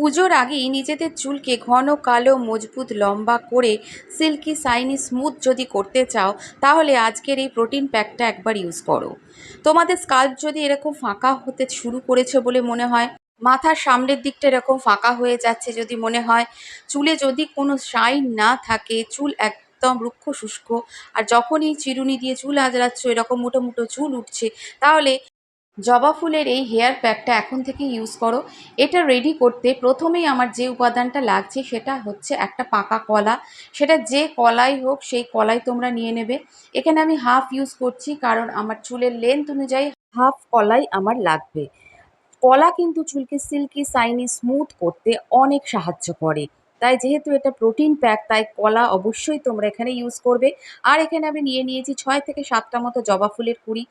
পুজোর আগেই নিজেদের চুলকে ঘন, কালো, মজবুত, লম্বা করে সিল্কি সাইনি স্মুথ যদি করতে চাও, তাহলে আজকের এই প্রোটিন প্যাকটা একবার ইউজ করো। তোমাদের স্কাল্প যদি এরকম ফাঁকা হতে শুরু করেছে বলে মনে হয়, মাথার সামনের দিকটা এরকম ফাঁকা হয়ে যাচ্ছে যদি মনে হয়, চুলে যদি কোনো শাইন না থাকে, চুল এক একদম রুক্ষ, শুষ্ক, আর যখনই চিরুনি দিয়ে চুল আজরাচ্ছ এরকম মুটো মুটো চুল উঠছে, তাহলে জবা ফুলের এই হেয়ার প্যাকটা এখন থেকে ইউজ করো। এটা রেডি করতে প্রথমেই আমার যে উপাদানটা লাগছে সেটা হচ্ছে একটা পাকা কলা। সেটা যে কলাই হোক, সেই কলাই তোমরা নিয়ে নেবে। এখানে আমি হাফ ইউজ করছি কারণ আমার চুলের লেন্থ অনুযায়ী হাফ কলাই আমার লাগবে। কলা কিন্তু চুলকে সিল্কি সাইনি স্মুথ করতে অনেক সাহায্য করে। তাই যেহেতু এটা প্রোটিন প্যাক তাই কলা অবশ্যই তোমরা এখানে ইউজ করবে। আর এখানে আমি নিয়ে নিয়েছি ছয় থেকে সাতটা মতো জবা ফুলের কুড়ি।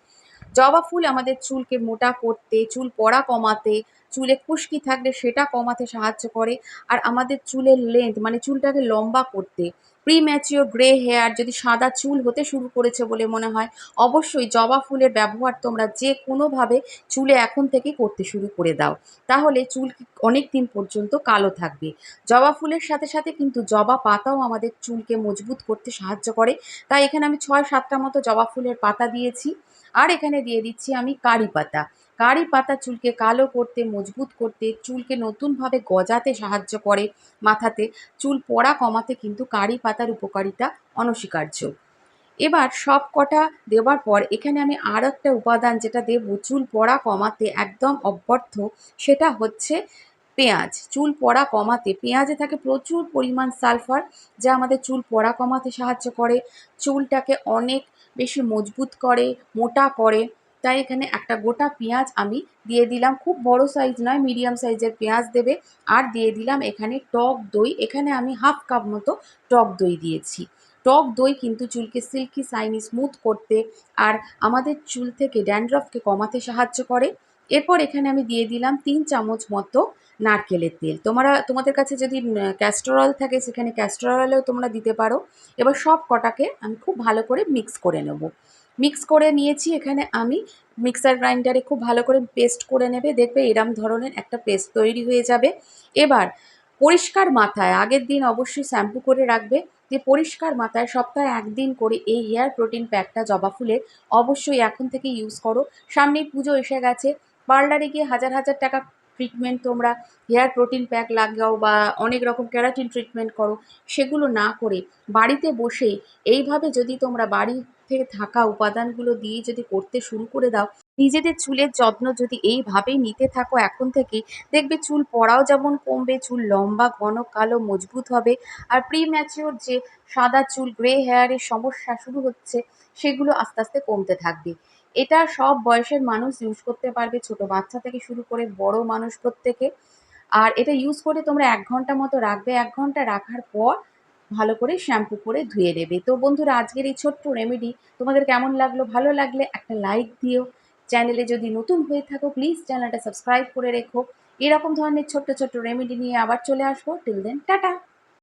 জবা ফুল আমাদের চুলকে মোটা করতে, চুল পড়া কমাতে, চুলে খুশকি থাকলে সেটা কমাতে সাহায্য করে। আর আমাদের চুলের লেন্থ মানে চুলটাকে লম্বা করতে। প্রি ম্যাচিওর গ্রে হেয়ার যদি সাদা চুল হতে শুরু করেছে বলে মনে হয়, অবশ্যই জবা ফুলের ব্যবহার তোমরা যে কোনোভাবে চুলে এখন থেকে করতে শুরু করে দাও। তাহলে চুল অনেক দিন পর্যন্ত কালো থাকবে। জবা ফুলের সাথে সাথে কিন্তু জবা পাতাও আমাদের চুলকে মজবুত করতে সাহায্য করে। তাই এখানে আমি ছয় সাতটা মতো জবা ফুলের পাতা দিয়েছি। আর এখানে দিয়ে দিচ্ছি আমি কারি পাতা। কারি পাতা চুলকে কালো করতে, মজবুত করতে, চুলকে নতুনভাবে গজাতে সাহায্য করে। মাথাতে চুল পড়া কমাতে কিন্তু কারি পাতার উপকারিতা অনস্বীকার্য। এবার সব কটা দেওয়ার পর এখানে আমি আর একটা উপাদান যেটা দেবো চুল পড়া কমাতে একদম অব্যর্থ, সেটা হচ্ছে পেঁয়াজ। চুল পড়া কমাতে, পেঁয়াজে থাকে প্রচুর পরিমাণ সালফার যা আমাদের চুল পড়া কমাতে সাহায্য করে। চুলটাকে অনেক বেশি মজবুত করে, মোটা করে। তাই এখানে একটা গোটা পেঁয়াজ আমি দিয়ে দিলাম। খুব বড় সাইজ নয় মিডিয়াম সাইজের পেঁয়াজ দেবে। আর দিয়ে দিলাম এখানে টক দই। এখানে আমি হাফ কাপ মতো টক দই দিয়েছি। টক দই কিন্তু চুলকে সিল্কি সাইনি স্মুথ করতে আর আমাদের চুল থেকে ড্যান্ড্রফকে কমাতে সাহায্য করে। এরপর এখানে আমি দিয়ে দিলাম তিন চামচ মতো নারকেলের তেল। তোমরা, তোমাদের কাছে যদি ক্যাস্টর অয়েল থাকে, সেখানে ক্যাস্টর অয়েলও তোমরা দিতে পারো। এবার সব কটাকে আমি খুব ভালো করে মিক্স করে নেব। মিক্স করে নিয়েছি, এখানে আমি মিক্সার গ্রাইন্ডারে খুব ভালো করে পেস্ট করে নেবে। দেখবে এরম ধরনের একটা পেস্ট তৈরি হয়ে যাবে। এবার পরিষ্কার মাথায়, আগের দিন অবশ্যই শ্যাম্পু করে রাখবে। যে পরিষ্কার মাথায় সপ্তাহে একদিন করে এই হেয়ার প্রোটিন প্যাকটা জবা ফুলের অবশ্যই এখন থেকে ইউজ করো। সামনেই পুজো এসে গেছে। পার্লারে গিয়ে হাজার হাজার টাকা ট্রিটমেন্ট তোমরা হেয়ার প্রোটিন প্যাক লাগাও বা অনেক রকম ক্যারাটিন ট্রিটমেন্ট করো, সেগুলো না করে বাড়িতে বসে এইভাবে যদি তোমরা বাড়ি থেকে থাকা উপাদানগুলো দিয়ে যদি করতে শুরু করে দাও, নিজেদের চুলের যত্ন যদি এইভাবেই নিতে থাকো এখন থেকে, দেখবে চুল পড়াও যেমন কমবে, চুল লম্বা, ঘন, কালো, মজবুত হবে। আর প্রি ম্যাচিওর যে সাদা চুল গ্রে হেয়ারের সমস্যা শুরু হচ্ছে, সেগুলো আস্তে আস্তে কমতে থাকবে। এটা সব বয়সের মানুষ ইউজ করতে পারবে, ছোট বাচ্চা থেকে শুরু করে বড় মানুষ প্রত্যেকে। আর এটা ইউজ করে তোমরা এক ঘণ্টা মতো রাখবে। এক ঘণ্টা রাখার পর ভালো করে শ্যাম্পু করে ধুয়ে নেবে। তো বন্ধুরা, আজকের এই ছোট্ট রেমেডি তোমাদের কেমন লাগল? ভালো লাগলে একটা লাইক দিও। চ্যানেলে যদি নতুন হয়ে থাকো প্লিজ চ্যানেলটা সাবস্ক্রাইব করে রেখো। এরকম ধরনের ছোট্ট ছোট্ট রেমেডি নিয়ে আবার চলে আসব। Till then tata!